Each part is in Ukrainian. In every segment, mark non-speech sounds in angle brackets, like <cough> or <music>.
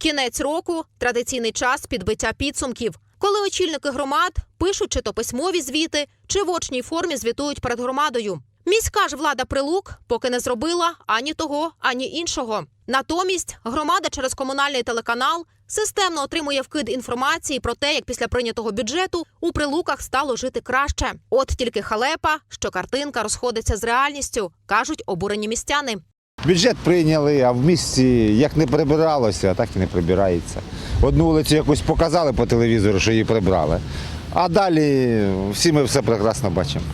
Кінець року традиційний час підбиття підсумків, коли очільники громад пишуть чи то письмові звіти, чи в очній формі звітують перед громадою. Міська ж влада прилук поки не зробила ані того, ані іншого. Натомість громада через комунальний телеканал системно отримує вкид інформації про те, як після прийнятого бюджету у прилуках стало жити краще. От тільки халепа, що картинка розходиться з реальністю, кажуть обурені містяни. Бюджет прийняли, а в місті як не прибиралося, так і не прибирається. Одну вулицю якусь показали по телевізору, що її прибрали. А далі всі ми все прекрасно бачимо.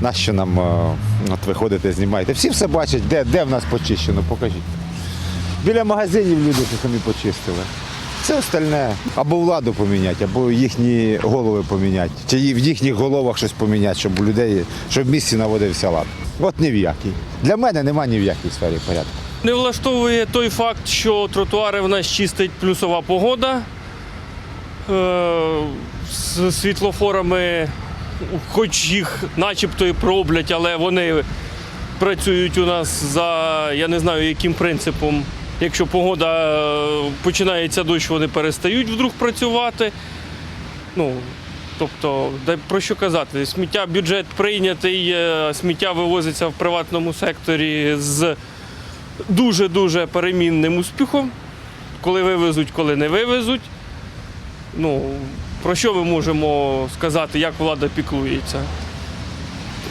Нащо нам е, от виходите, знімаєте? Всі все бачать, де, де в нас почищено, покажіть. Біля магазинів люди самі почистили. Все остальне або владу поміняти, або їхні голови поміняти, чи в їхніх головах щось поміняти, щоб у людей, щоб в місті наводився лад. От ні в якій. Для мене нема ні в якій сфері порядку. Не влаштовує той факт, що тротуари в нас чистить плюсова погода. Е, З світлофорами, хоч їх начебто і проблять, але вони працюють у нас за я не знаю яким принципом. Якщо погода е, починається дощ, вони перестають вдруг працювати. Ну, тобто, про що казати? Сміття бюджет прийнятий, е, сміття вивозиться в приватному секторі з дуже-дуже перемінним успіхом. Коли вивезуть, коли не вивезуть. Ну, про що ми можемо сказати, як влада піклується?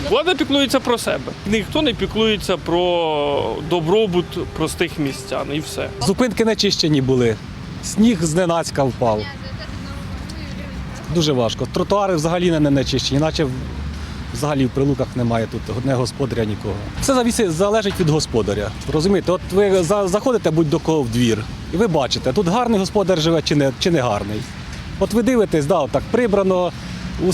Влада піклується про себе. Ніхто не піклується про добробут простих містян і все. Зупинки не чищені були. Сніг зненацька впав. Дуже важко. Тротуари взагалі не, не чищені, наче взагалі в прилуках немає тут не господаря нікого. Все залежить від господаря. Розумієте, от ви заходите будь-до кого в двір, і ви бачите, тут гарний господар живе чи не, чи не гарний. От ви дивитесь, да, так прибрано,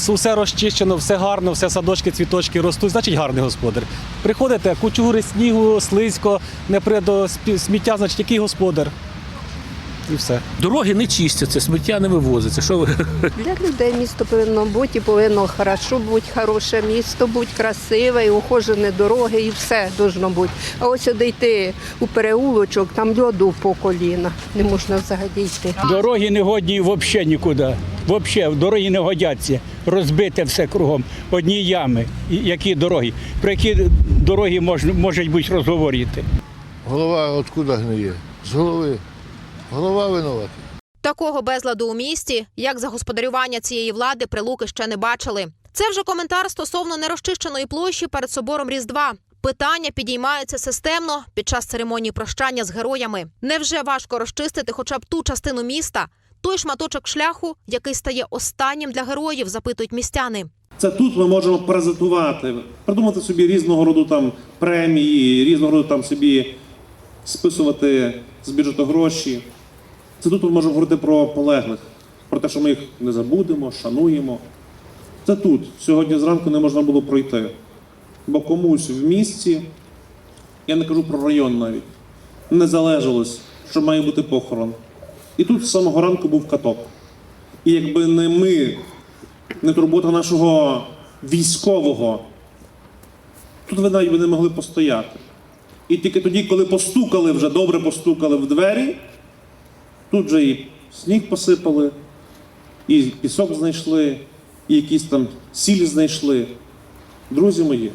усе розчищено, все гарно, все садочки, цвіточки ростуть, значить гарний господар. Приходите, кучугури снігу, слизько, не при до сміття, значить який господар. І все. Дороги не чистяться, сміття не вивозиться. Що ви Для людей місто повинно бути, і повинно хорошо бути, хороше місто, бути красиве, і ухожені дороги, і все должно бути. А ось сюди йти у переулочок, там льоду по коліна, не можна взагалі йти. Дороги не годні взагалі нікуди. Взагалі, дороги не годяться. Розбите все кругом. Одні ями. Які дороги? Про які дороги можна, можуть бути розговорити? Голова откуда гниє? З голови. Голова винувата. Такого безладу у місті, як за господарювання цієї влади, прилуки ще не бачили. Це вже коментар стосовно нерозчищеної площі перед собором Різдва. Питання підіймаються системно під час церемонії прощання з героями. Невже важко розчистити хоча б ту частину міста, той шматочок шляху, який стає останнім для героїв, запитують містяни. Це тут ми можемо презентувати, придумати собі різного роду там премії, різного роду там собі списувати з бюджету гроші. Це тут ми можемо говорити про полеглих, про те, що ми їх не забудемо, шануємо. Це тут. Сьогодні зранку не можна було пройти. Бо комусь в місті, я не кажу про район навіть, не залежалось, що має бути похорон. І тут з самого ранку був каток. І якби не ми, не турбота нашого військового, тут ви навіть би не могли постояти. І тільки тоді, коли постукали, вже добре постукали в двері, тут вже і сніг посипали, і пісок знайшли, і якісь там сіль знайшли. Друзі мої,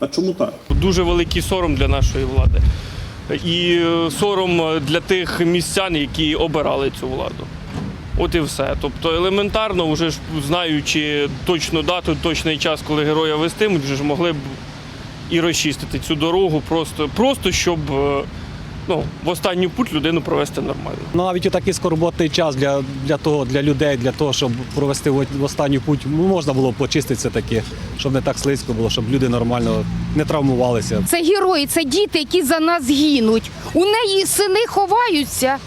а чому так? Дуже великий сором для нашої влади. І е, сором для тих містян, які обирали цю владу. От і все. Тобто елементарно, вже ж знаючи точну дату, точний час, коли героя вестимуть, вже ж могли б і розчистити цю дорогу, просто, просто щоб е, ну, в останню путь людину провести нормально. Навіть у такий скорботний час для, для того, для людей, для того, щоб провести в останню путь, ну, можна було б почистити це таки, щоб не так слизько було, щоб люди нормально не травмувалися. Це герої, це діти, які за нас гинуть. У неї сини ховаються,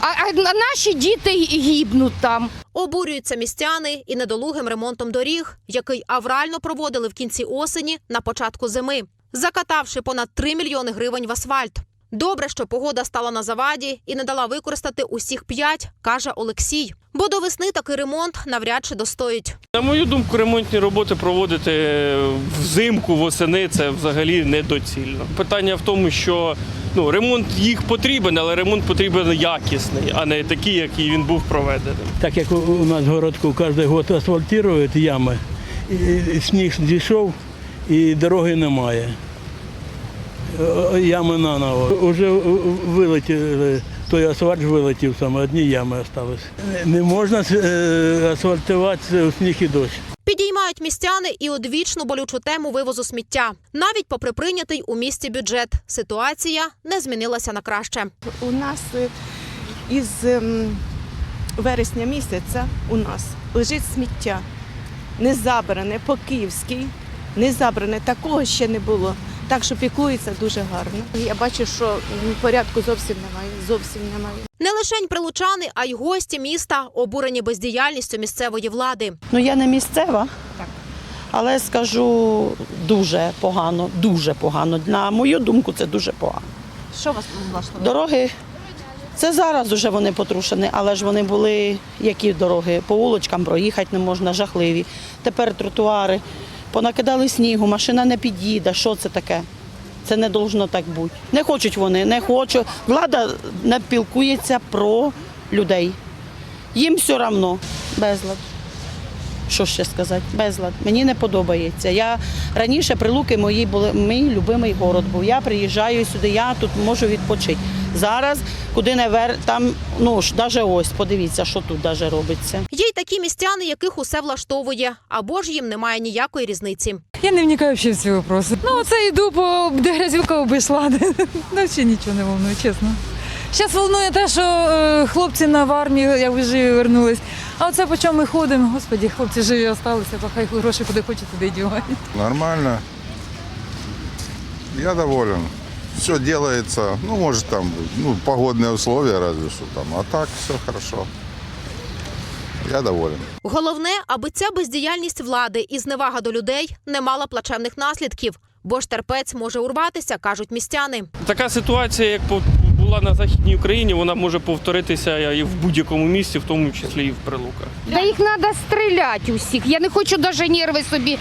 а, а наші діти гибнуть там. Обурюються містяни і недолугим ремонтом доріг, який аврально проводили в кінці осені на початку зими, закатавши понад 3 мільйони гривень в асфальт. Добре, що погода стала на заваді і не дала використати усіх п'ять, каже Олексій. Бо до весни такий ремонт навряд чи достоїть. На мою думку, ремонтні роботи проводити взимку, восени це взагалі недоцільно. Питання в тому, що ну, ремонт їх потрібен, але ремонт потрібен якісний, а не такий, який він був проведений. Так як у- нас в городку кожен год асфальтують ями, і сніг зійшов і дороги немає. Е, Ями наново. Уже вилетіли, той асфальт вилетів саме, одні ями залишились. Не можна е, асфальтувати у сніг і дощ. Підіймають містяни і одвічну болючу тему вивозу сміття. Навіть попри прийнятий у місті бюджет, ситуація не змінилася на краще. У нас е, із ем, вересня місяця у нас лежить сміття. Не забране по-київськи, не забране, такого ще не було. Так що піклується дуже гарно. Я бачу, що порядку зовсім немає. Зовсім немає. Не лишень прилучани, а й гості міста обурені бездіяльністю місцевої влади. Ну я не місцева, але скажу дуже погано, дуже погано. На мою думку, це дуже погано. Що вас влаштовує? Дороги. Це зараз вже вони потрушені, але ж вони були які дороги? По вулочкам проїхати не можна, жахливі. Тепер тротуари. Понакидали снігу, машина не під'їде. Що це таке? Це не должно так бути. Не хочуть вони, не хочуть. Влада не пілкується про людей. Їм все одно безлад. Що ще сказати? Безлад. Мені не подобається. Я раніше прилуки мої були мій любимий город був. Я приїжджаю сюди, я тут можу відпочити. Зараз куди не вер, там ну ж навіть ось, подивіться, що тут навіть робиться. Є й такі містяни, яких усе влаштовує, або ж їм немає ніякої різниці. Я не вникаю взагалі в ці вопроси. Ну, оце йду по де грязюка обійшла. <laughs> Ну, взагалі нічого не волнує, чесно. Зараз волнує те, що е, хлопці на в армію, як ви живі вернулись. А оце по чому ми ходимо, господі, хлопці живі залишилися, то хай гроші куди хочуть, туди й дівають. Нормально. Я доволен. Все делается, ну, может, там, ну, погодные условия разве что там, а так все хорошо. Я доволен. Головне, аби ця бездіяльність влади і зневага до людей не мала плачевних наслідків, бо ж терпець може урватися, кажуть містяни. Така ситуація, як по- була на Західній Україні, вона може повторитися і в будь-якому місці, в тому числі і в Прилуках. Да їх треба стріляти усіх. Я не хочу навіть нерви собі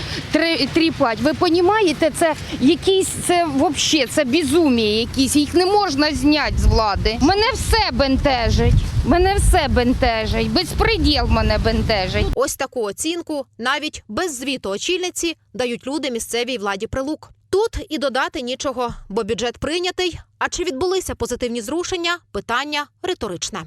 тріпати. Ви розумієте, це якісь це взагалі це безумія якісь. Їх не можна зняти з влади. Мене все бентежить. Мене все бентежить. Безпреділ мене бентежить. Ось таку оцінку навіть без звіту очільниці дають люди місцевій владі прилук. Тут і додати нічого, бо бюджет прийнятий. А чи відбулися позитивні зрушення? Питання риторичне.